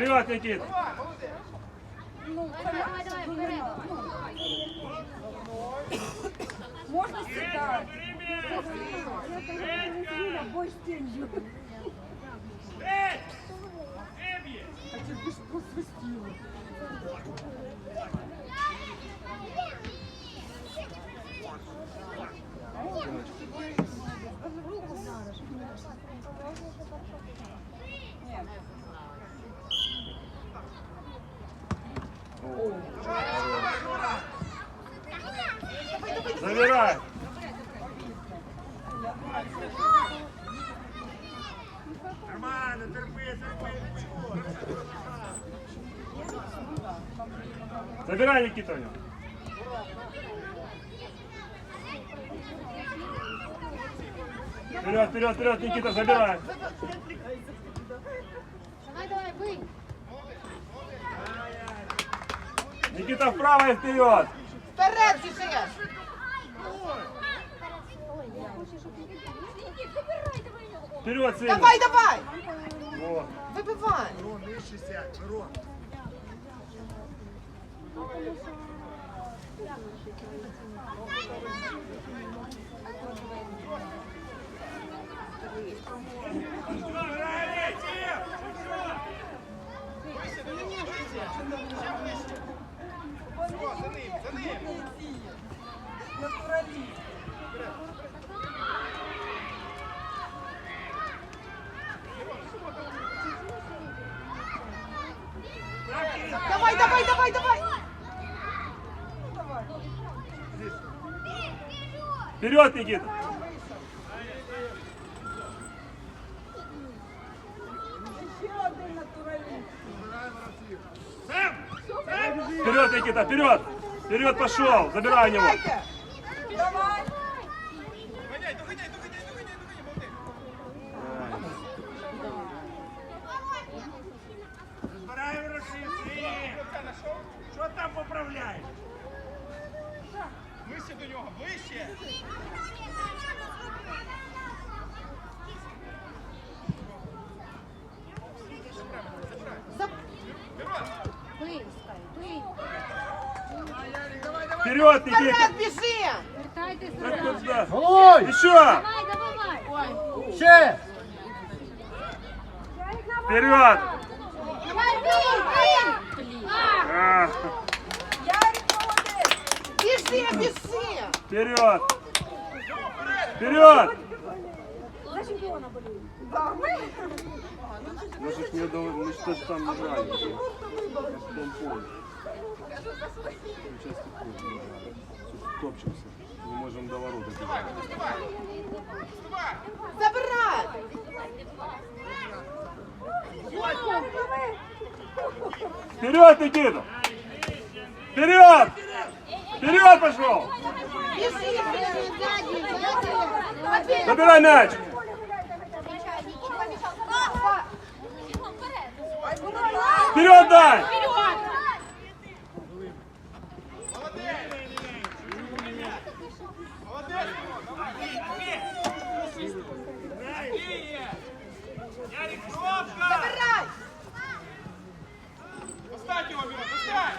давай, давай, Вперед, Никита! давай, молодец. Ну, Можно считать. Бой с тенью. А тебе лишь посвистило. Нормально, терпи, терпи. Забирай, Никита, у него. Вперед, вперед, вперед, Никита, забирай! Давай, давай, бий. Никита, вправо и вперед! Вперед біжиш! Забирай, давай його. Вперед, сильно! Давай, давай! Вот. Вибивай! Мирон, нижче сядь, Мирон. За ним, за ним. Натуралист. Вперед, Никита! Вперед, Никита, вперед! Вперед пошел! Забирай у него! Вперед, Никита! Вперед біжи! Вертайтесь Так назад. туда. Головой! Еще! Давай, давай. Ще! Вперед! Давай, бий, бий. А, А, Ярик молодец. Біжи, біжи! Вперед! Вперед! За чемпиона болеем. Да, мы. Мы же не до... Мы что ж там играли? В топчемся. Не можем до ворот добежать. Забирай! Вперед, Никита! Вперед! Вперед пошел! Забирай мяч! Вперед дай! Ярик, кнопка! Забирай! Оставь його, Мирон, оставь.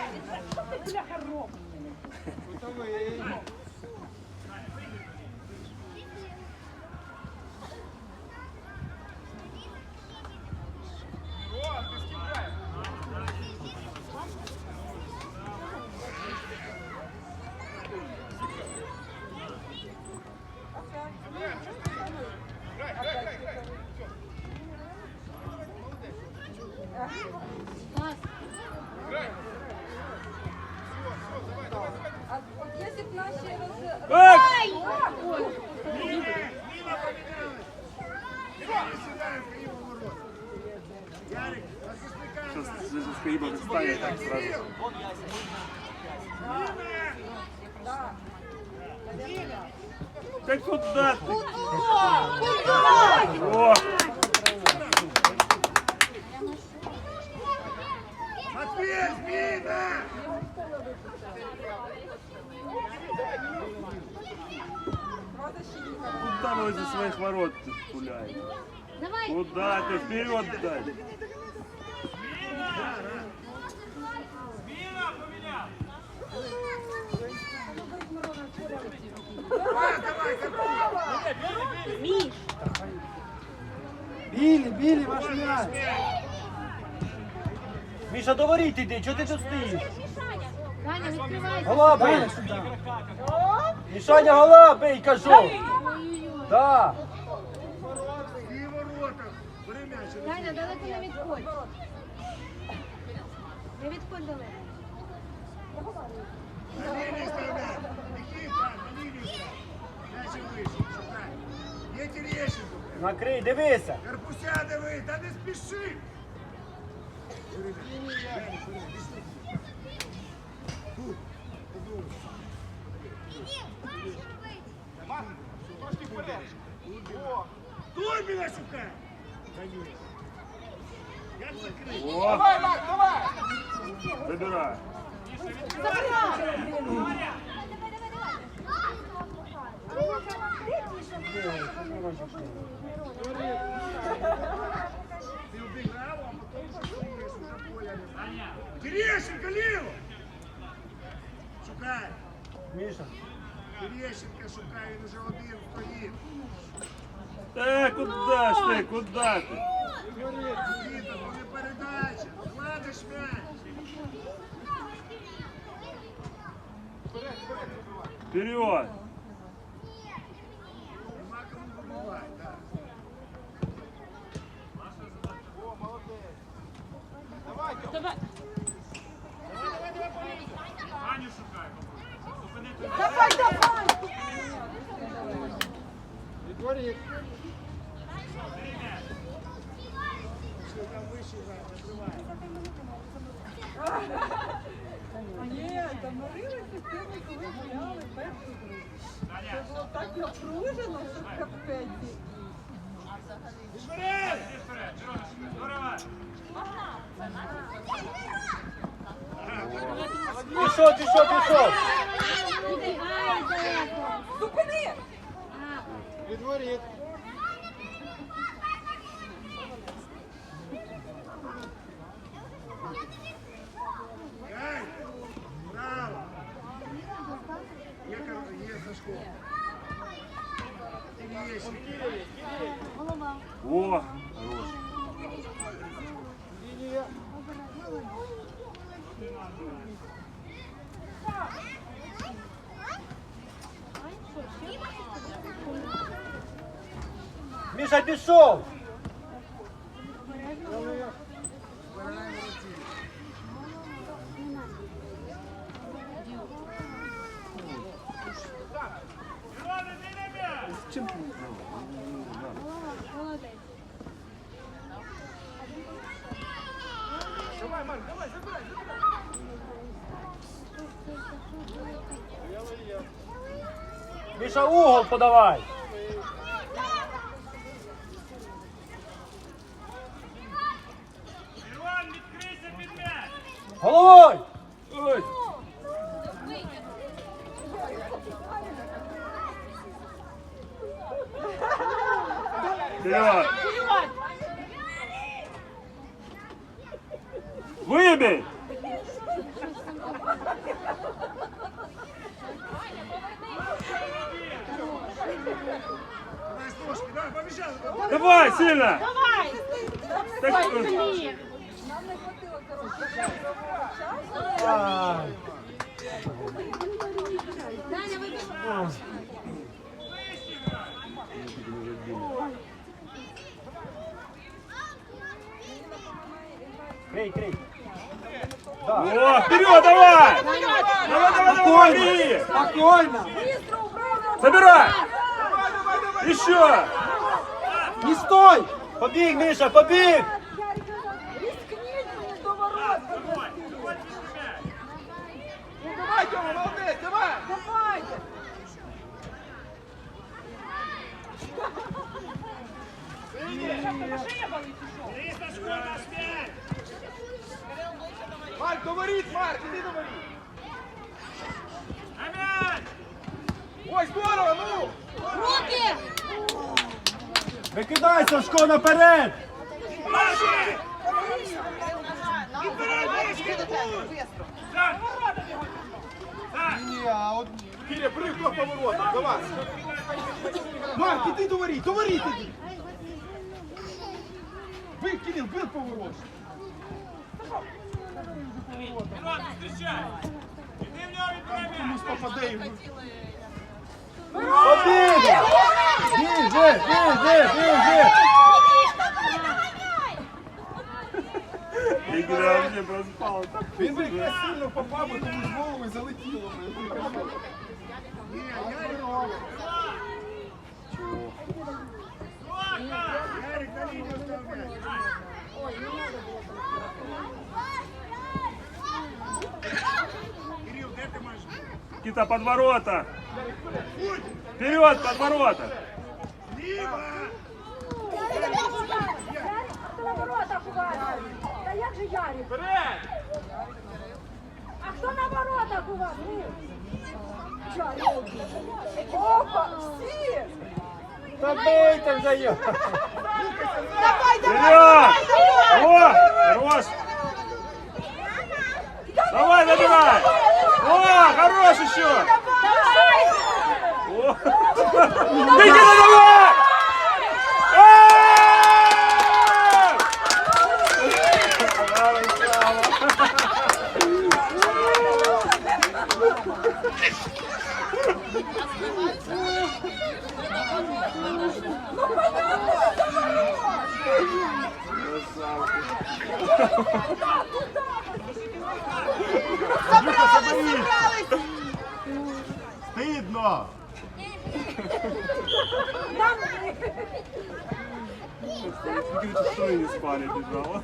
Мирон, ти з ким граєш? Грай, грай, грай, грай. Все. Пас. Грай. Все, все, давай, давай, давай. А вот если б наши раз... Эй! Здесь Скаиба ставит так сразу. Та куда ти? Куда? О! Матвей, зміна! Куда вы за своих ворот? Давай. Куда ты? Вперед дай! Білі, білі, ваш м'яч. Міша, до воріт іди, чого ти тут стоїш? Даня, відкривайся. Гола бий! Мішаня, гола бий, кажу! Да! Даня, далеко не відходь. Не відходь далеко. На лінію вставляй! Никита, на лінію вставляй! М'яч вийшов, шукай! Є Терещенко! Накрий, дивися! Карпуся диви, та не спіши! Трошки вперед. О, Той мене шукай! Як закрити? О, давай, Мак, давай. забирай! Ти обіграв, а потім закриєш, уже поля немає. Терещенко, ліво! Шукай! Міша. Терещенко шукай, він уже один стоїть. Е, куда ж ти, куда ти? Вперед! Вибивати, так. О, молодець. Давай. Давай, давай. Ні, заморилися з тими, коли гуляли першу гру. Це було так напружено, що капець. Вперед! Пішов, пішов, пішов! Ай, далеко. Зупини! А, Відворіт. О, Лінія. Ай, що, ще? Міша, пішов! Міша, угол подавай! Іван, відкрийся під м'яч! Головою! Давай, сильно! Давай. Так, Блін. Нам не хватило коротше часу. Ай. Даня, вибігай. Крий, крий. Да. О, вперед, давай! Давай, давай, давай, бери! Спокійно. Быстро убрали! Забирай! Еще! Не стой! побег, Миша, побег! Давай, Тьома, молодець, давай! Давай! Марк, говорить, Марк, іди говори! Амінь! Ой, здорово, ну! Руки! Викидай, Сашко, наперед! Паші! Так! Так! Ні, а от... Киря, прыг до поворота, давай. Марк, іди до воріт, до воріт іди. Бий, Кирил, бий поворот. Мирон, зустрічай! Іди в нього відбирай! Комусь попаде! Біжи, біжи, біжи! Игра вообще проспал. Він би якраз сильно попав, би комусь в голову і залетіло. Ні, Ярик! Ярик, на лінію став м'яч! Кирил, де ти маєш? Кита под ворота. Вперед, под ворота. Ліва! Воротах у вас? Та як же Ярик? Вперед! А хто на воротах у вас? Ярик. Опа, всі! Та бийте вже його! Давай, Вперед! О, хорош. Давай, набирай. О, хорош еще. О. Никита, давай! Эй! Браво, Слава. Стидно! Сколько ты что не спали, бежала? Я вже бачу. Забирайся там до мене.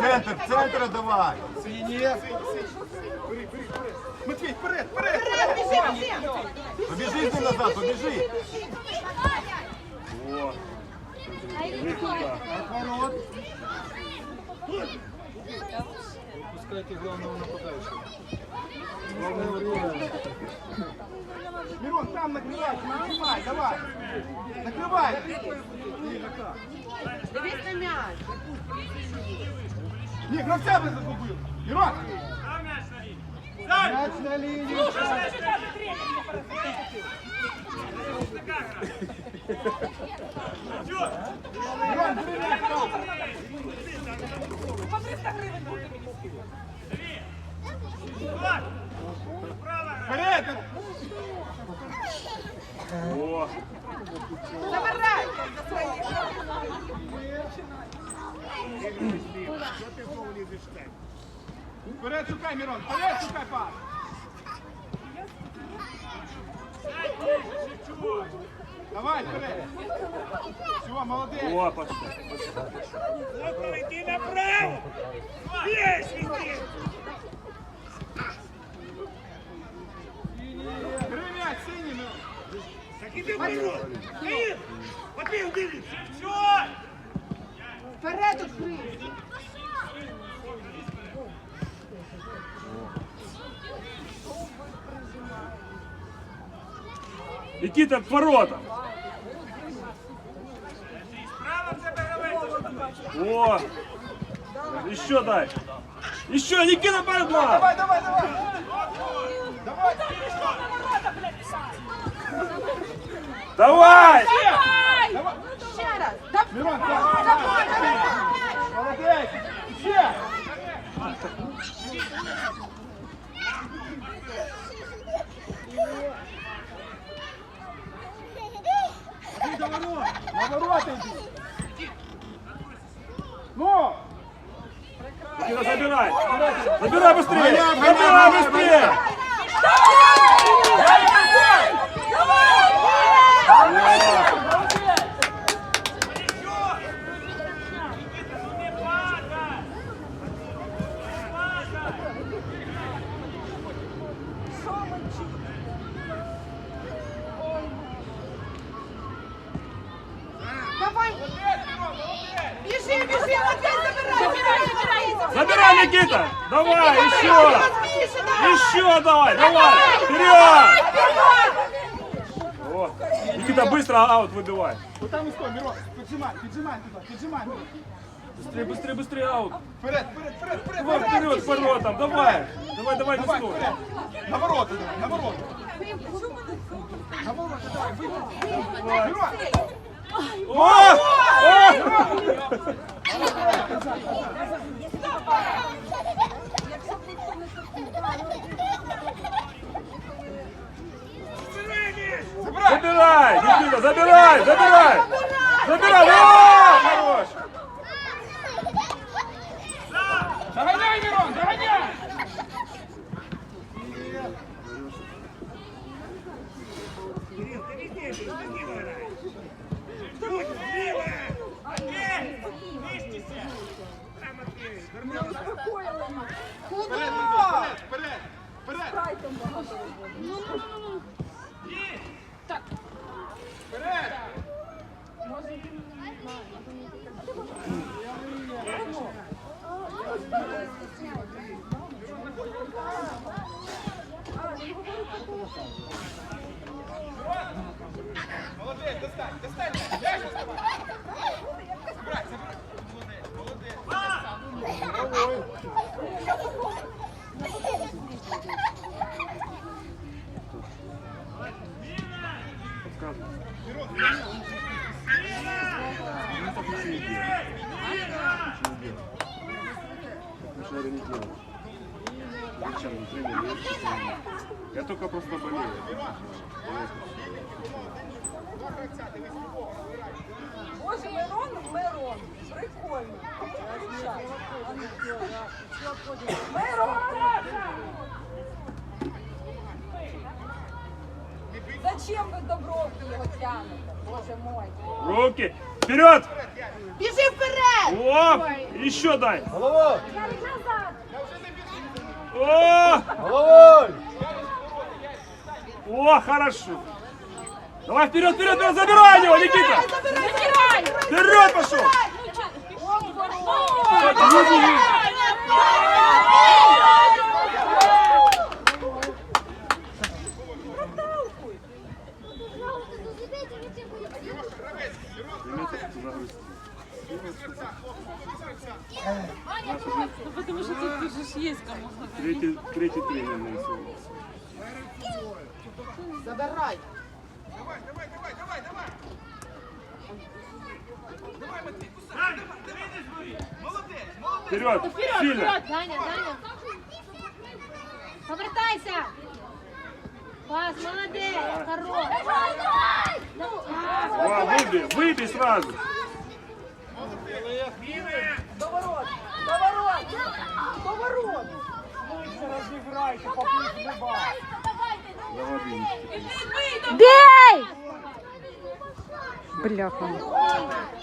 Центр, центр давай! Сині. Бери, бери, бери. Матвій, вперед, вперед! Побіжи з ним назад, побіжи! О. Иди туда. Пускайте главного нападающего. Мирон, там накривай, накривай, давай. Накривай. Дивись на м'яч. Ні, гравця би загубив. Мирон. Мяч на линии. Мирон, бери м'яч. Вперед! О. Забирай. Що ти знову лізеш в тебе? Вперед шукай, Мирон, вперед шукай пас. Давай, вперед. Все, молодець. О, пошел. Около, йди направо! Є, світи! Бери іди вперед! Київ! Попів, дивіться! Все! Вперед відкрий. Никита, к воротам. Право в тебе гравець! О. Еще дай. Еще, Никита, пардон. Давай, давай, давай. Давай. Давай. ворота йди. Ну! Никита, забирай. Забирай быстрее. Забирай быстрее. Никита! Давай, еще! Еще давай, давай! Вперед! Вот. Никита, быстро аут выбивай. Вот там и стой, Мирон. Поджимай, поджимай туда, поджимай. Быстрее, быстрее, быстрее аут. Вперед, вперед, вперед, вперед. Давай вперед, к воротам, давай. Давай, давай, не Давай, стой. На ворота давай, на ворота. На ворота давай, выйди. О! Забирай. Никита, забирай, забирай! Забирай! О, хорош! Догоняй, Мирон, догоняй. Вместися! Там, Матвей, вернулся. Вперед, Матвей, вперед, вперед, вперед. Вперед. Молодець, достань, достань. Ляж доставай. Забирай, забирай. Молодець, молодець. Я только просто болею. Боже, Мирон, Мирон. Прикольно. Мирон! Зачем ви добровки його тянете? Боже мой. Руки! Вперед! Біжи вперед! Оп! Еще дай! Головой! Ярик, назад! О! Головой! О, хорошо! Давай вперед, вперед, вперед, забирай его, Никита! Забирай! Вперед пошел! Потому что тут уже есть кому Третий, третий тренер нарисовал. Забирай! Давай, давай, давай, давай, давай! Давай, Матвей, кусай, давай, давай! Молодець, молодець! Вперед! Сильно! Даня, Даня. Повертайся. Пас, молодець. Хорош. О, выбей, выбей сразу! До ворот! До ворот! До ворот! Разыграйте, попустите Заводи. Бей! Бляха.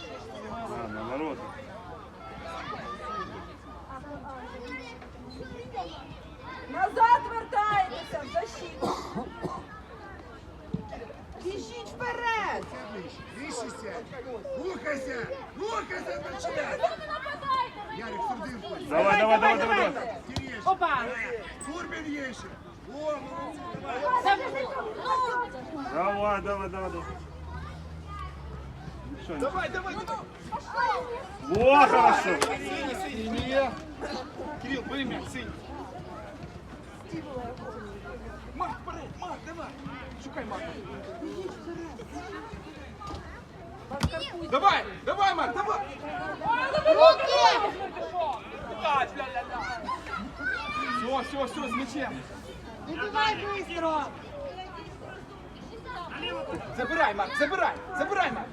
Ничего. Давай, давай, давай. О, хорошо! Синий, синий, не я. Кирилл, мяч, синий. Мах, вперед, мах, давай. Шукай мах. Давай, давай, Марк, давай. Все, все, все, с мячем. Вибивай быстро. Забирай, Марк, забирай, забирай, Марк.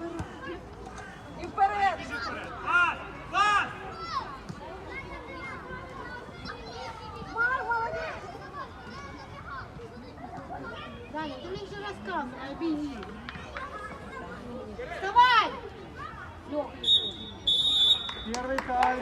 Даня, ты мне все рассказывай, беги. Вставай! Лёх, Первый тайм.